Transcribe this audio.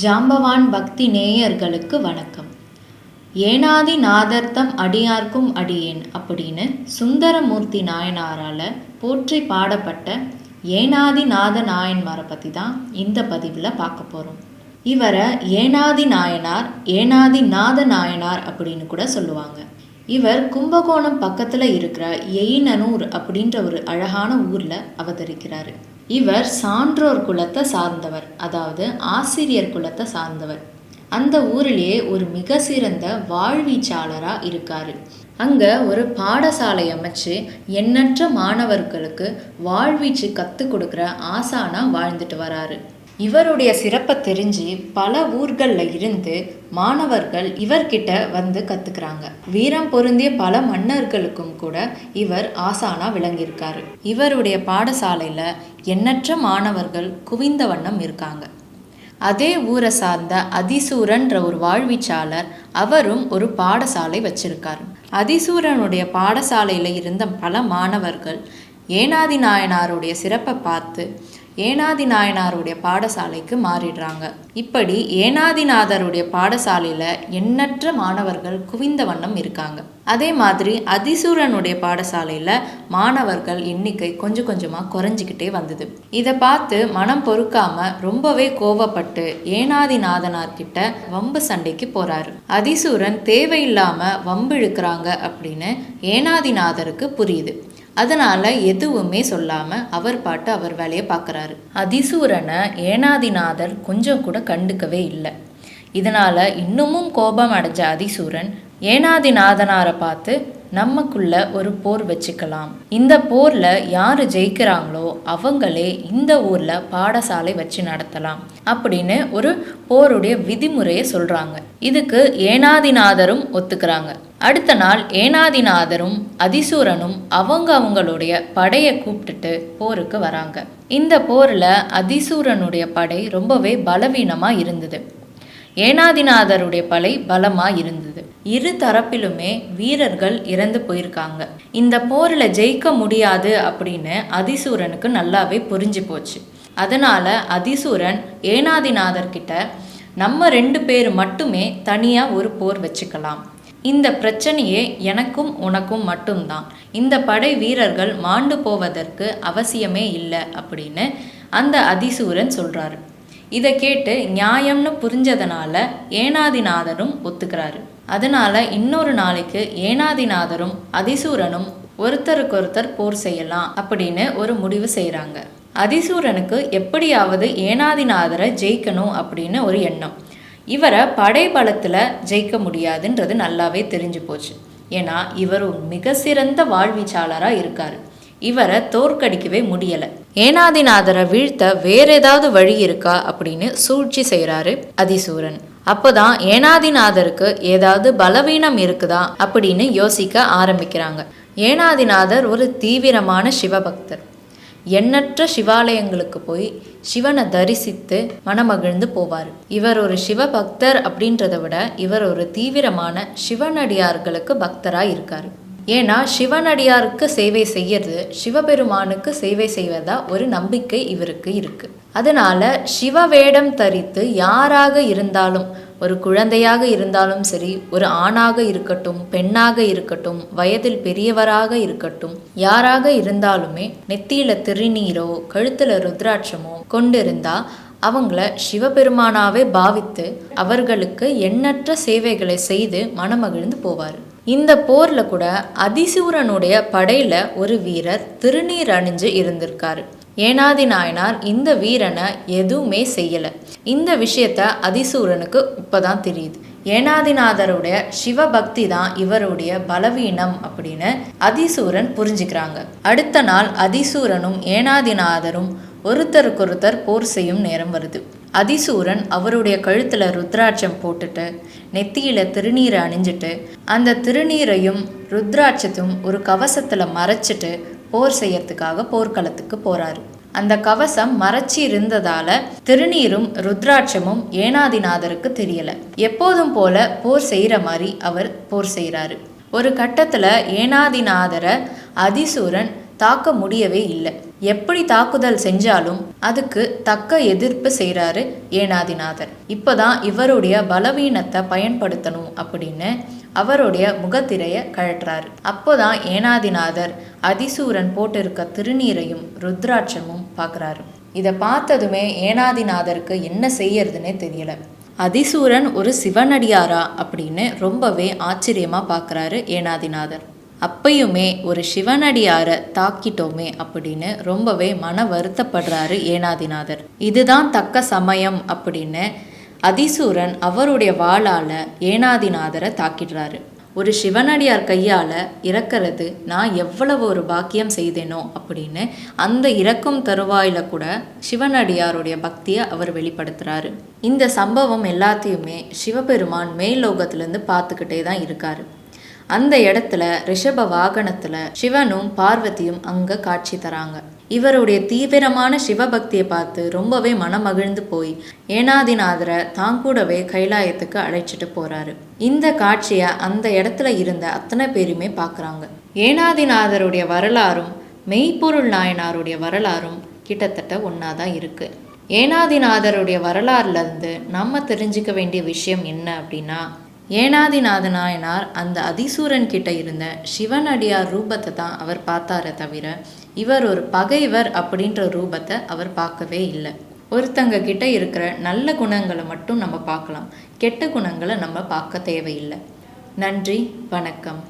ஜாம்பவான் பக்தி நேயர்களுக்கு வணக்கம். ஏனாதி நாதர்த்தம் அடியார்க்கும் அடியேன் அப்படின்னு சுந்தரமூர்த்தி நாயனாரால் போற்றி பாடப்பட்ட ஏனாதி நாத நாயன்மாரை பற்றி தான் இந்த பதிவில் பார்க்க போகிறோம் இவரை ஏனாதி நாயனார் ஏனாதி நாத நாயனார் அப்படின்னு கூட சொல்லுவாங்க. இவர் கும்பகோணம் பக்கத்தில் இருக்கிற எயினனூர் அப்படின்ற ஒரு அழகான ஊரில் அவதரிக்கிறாரு. இவர் சான்றோர் குலத்தை சார்ந்தவர் அதாவது ஆசிரியர் குலத்தை சார்ந்தவர். அந்த ஊரிலேயே ஒரு மிக சிறந்த வாழ்வீச்சாளராக இருக்கார். அங்கே ஒரு பாடசாலை அமைச்சு எண்ணற்ற மாணவர்களுக்கு வாழ்வீச்சு கற்றுக் கொடுக்குற ஆசானாக வாழ்ந்துட்டு வராரு. இவருடைய சிறப்பை தெரிஞ்சு பல ஊர்களில் இருந்து மாணவர்கள் இவர்கிட்ட வந்து கற்றுக்கிறாங்க வீரம் பொருந்திய பல மன்னர்களுக்கும் கூட இவர் ஆசானா விளங்கியிருக்காரு. இவருடைய பாடசாலையில் எண்ணற்ற மாணவர்கள் குவிந்த வண்ணம் இருக்காங்க. அதே ஊரை சார்ந்த அதிசூரன்ற ஒரு வாழ்வீச்சாளர் அவரும் ஒரு பாடசாலை வச்சிருக்காரு. அதிசூரனுடைய பாடசாலையில் இருந்த பல மாணவர்கள் ஏனாதி நாயனாருடைய சிறப்பை பார்த்து ஏனாதி நாயனாருடைய பாடசாலைக்கு மாறிடுறாங்க. இப்படி ஏனாதிநாதருடைய பாடசாலையில் எண்ணற்ற மாணவர்கள் குவிந்த வண்ணம் இருக்காங்க. அதே மாதிரி அதிசூரனுடைய பாடசாலையில் மாணவர்கள் எண்ணிக்கை கொஞ்சம் கொஞ்சமாக குறைஞ்சிக்கிட்டே வந்தது. இதை பார்த்து மனம் பொறுக்காம ரொம்பவே கோவப்பட்டு ஏனாதிநாதனார்கிட்ட வம்பு சண்டைக்கு போறாரு. அதிசூரன் தேவையில்லாம வம்பு இழுக்கிறாங்க அப்படின்னு ஏனாதிநாதருக்கு புரியுது. அதனால் எதுவுமே சொல்லாமல் அவர் பாட்டு அவர் வேலையை பார்க்குறாரு. அதிசூரனை ஏனாதிநாதர் கொஞ்சம் கூட கண்டுக்கவே இல்லை. இதனால் இன்னமும் கோபம் அடைஞ்ச அதிசூரன் ஏனாதிநாதனாரை பார்த்து நமக்குள்ள ஒரு போர் வச்சுக்கலாம். இந்த போர்ல யாரு ஜெயிக்கிறாங்களோ அவங்களே இந்த ஊர்ல பாடசாலை வச்சு நடத்தலாம். அப்படின்னு ஒரு போருடைய விதிமுறையை சொல்றாங்க. இதுக்கு ஏனாதிநாதரும் ஒத்துக்கிறாங்க. அடுத்த நாள் ஏனாதிநாதரும் அதிசூரனும் அவங்க அவங்களுடைய படையை கூப்பிட்டுட்டு போருக்கு வராங்க. இந்த போரில் அதிசூரனுடைய படை ரொம்பவே பலவீனமாக இருந்தது. ஏனாதிநாதருடைய படை பலமாக இருந்தது. இரு தரப்பிலுமே வீரர்கள் இறந்து போயிருக்காங்க. இந்த போரில் ஜெயிக்க முடியாது அப்படின்னு அதிசூரனுக்கு நல்லாவே புரிஞ்சு போச்சு. அதனால அதிசூரன் ஏனாதிநாதர்கிட்ட நம்ம ரெண்டு பேர் மட்டுமே தனியாக ஒரு போர் வச்சுக்கலாம். இந்த பிரச்சனையே எனக்கும் உனக்கும் மட்டும்தான். இந்த படை வீரர்கள் மாண்டு போவதற்கு அவசியமே இல்லை அப்படின்னு அந்த அதிசூரன் சொல்கிறாரு இதை கேட்டு நியாயம்னு புரிஞ்சதனால ஏனாதிநாதரும் ஒத்துக்கிறாரு. அதனால இன்னொரு நாளைக்கு ஏனாதிநாதரும் அதிசூரனும் ஒருத்தருக்கொருத்தர் போர் செய்யலாம் அப்படின்னு ஒரு முடிவு செய்கிறாங்க அதிசூரனுக்கு எப்படியாவது ஏனாதிநாதரை ஜெயிக்கணும் அப்படின்னு ஒரு எண்ணம். இவரை படை பலத்தில் ஜெயிக்க முடியாதுன்றது நல்லாவே தெரிஞ்சு போச்சு. ஏன்னா இவர் ஒரு மிக சிறந்த வாழ்வீச்சாளராக இருக்கார். இவரை தோற்கடிக்கவே முடியலை. ஏனாதிநாதரை வீழ்த்த வேற ஏதாவது வழி இருக்கா அப்படின்னு சூழ்ச்சி செய்கிறாரு அதிசூரன். அப்போதான் ஏனாதிநாதருக்கு ஏதாவது பலவீனம் இருக்குதா அப்படின்னு யோசிக்க ஆரம்பிக்கிறாங்க. ஏனாதிநாதர் ஒரு தீவிரமான சிவபக்தர். எண்ணற்ற சிவாலயங்களுக்கு போய் சிவனை தரிசித்து மனமகிழ்ந்து போவார். இவர் ஒரு சிவபக்தர் அப்படின்றத விட இவர் ஒரு தீவிரமான சிவனடியார்களுக்கு பக்தராக இருக்கார். ஏன்னா சிவனடியாருக்கு சேவை செய்யறது சிவபெருமானுக்கு சேவை செய்வதா ஒரு நம்பிக்கை இவருக்கு இருக்கு. அதனால சிவ வேடம் தரித்து யாராக இருந்தாலும் ஒரு குழந்தையாக இருந்தாலும் சரி ஒரு ஆணாக இருக்கட்டும் பெண்ணாக இருக்கட்டும் வயதில் பெரியவராக இருக்கட்டும் யாராக இருந்தாலுமே நெத்தியில திருநீரோ கழுத்துல ருத்ராட்சமோ கொண்டிருந்தா அவங்கள சிவபெருமானாவே பாவித்து அவர்களுக்கு எண்ணற்ற சேவைகளை செய்து மனமகிழ்ந்து போவார். இந்த போர்ல கூட அதிசூரனுடைய படையில ஒரு வீரர் திருநீர் அணிஞ்சு இருந்திருக்காரு. ஏனாதி நாயனார் இந்த வீரனை எதுவுமே செய்யல. இந்த விஷயத்த அதிசூரனுக்கு இப்போதான் தெரியுது. ஏனாதிநாதருடைய சிவபக்தி தான் இவருடைய பலவீனம் அப்படின்னு அதிசூரன் புரிஞ்சுக்கிறாங்க. அடுத்த நாள் அதிசூரனும் ஏனாதிநாதரும் ஒருத்தருக்கொருத்தர் போர் செய்யும் நேரம் வருது. அதிசூரன் அவருடைய கழுத்தில் ருத்ராட்சம் போட்டுட்டு நெத்தியில் திருநீரை அணிஞ்சிட்டு அந்த திருநீரையும் ருத்ராட்சத்தும் ஒரு கவசத்தில் மறைச்சிட்டு போர் செய்யறதுக்காக போர்க்களத்துக்கு போறாரு. அந்த கவசம் மறைச்சி இருந்ததால திருநீரும் ருத்ராட்சமும் ஏனாதிநாதருக்கு தெரியல. எப்போதும் போல போர் செய்யற மாதிரி அவர் போர் செய்கிறாரு ஒரு கட்டத்துல ஏனாதிநாதரை அதிசூரன் தாக்க முடியவே இல்லை. எப்படி தாக்குதல் செஞ்சாலும் அதுக்கு தக்க எதிர்ப்பு செய்கிறாரு ஏனாதிநாதர். இப்போதான் இவருடைய பலவீனத்தை பயன்படுத்தணும் அப்படின்னு அவருடைய முகத்திரையை கழட்டுறாரு அப்போதான் ஏனாதிநாதர் அதிசூரன் போட்டிருக்க திருநீரையும் ருத்ராட்சமும் பார்க்குறாரு. இதை பார்த்ததுமே ஏனாதிநாதருக்கு என்ன செய்யறதுன்னே தெரியல. அதிசூரன் ஒரு சிவனடியாரா அப்படின்னு ரொம்பவே ஆச்சரியமாக பார்க்குறாரு ஏனாதிநாதர். அப்பயுமே ஒரு சிவனடியாரை தாக்கிட்டோமே அப்படின்னு ரொம்பவே மன வருத்தப்படுறாரு ஏனாதிநாதர். இதுதான் தக்க சமயம் அப்படின்னு அதிசூரன் அவருடைய வாளால் ஏனாதிநாதரை தாக்கிடுறாரு. ஒரு சிவனடியார் கையால் இறக்கிறது நான் எவ்வளவு ஒரு பாக்கியம் செய்தேனோ அப்படின்னு அந்த இறக்கும் தருவாயில் கூட சிவனடியாருடைய பக்தியை அவர் வெளிப்படுத்துகிறாரு இந்த சம்பவம் எல்லாத்தையுமே சிவபெருமான் மேல்லோகத்திலேருந்து பார்த்துக்கிட்டே தான் இருக்காரு. அந்த இடத்துல ரிஷப வாகனத்தில் சிவனும் பார்வதியும் அங்கே காட்சி தராங்க. இவருடைய தீவிரமான சிவபக்தியை பார்த்து ரொம்பவே மனமகிழ்ந்து போய் ஏனாதிநாதரை தான் கூடவே கைலாயத்துக்கு அழைச்சிட்டு போறாரு. இந்த காட்சியை அந்த இடத்துல இருந்த அத்தனை பேருமே பார்க்குறாங்க. ஏனாதிநாதருடைய வரலாறும் மெய்ப்பொருள் நாயனாருடைய வரலாறும் கிட்டத்தட்ட ஒன்றா தான் இருக்குது ஏனாதிநாதருடைய வரலாறுலேருந்து நம்ம தெரிஞ்சுக்க வேண்டிய விஷயம் என்ன அப்படின்னா ஏனாதிநாத நாயனார் அந்த அதிசூரன் கிட்ட இருந்த சிவனடியார் ரூபத்தை தான் அவர் பார்த்தாரே தவிர இவர் ஒரு பகைவர் அப்படின்ற ரூபத்தை அவர் பார்க்கவே இல்லை. ஒருத்தங்க கிட்ட இருக்கிற நல்ல குணங்களை மட்டும் நம்ம பார்க்கலாம். கெட்ட குணங்களை நம்ம பார்க்க தேவையில்லை. நன்றி வணக்கம்.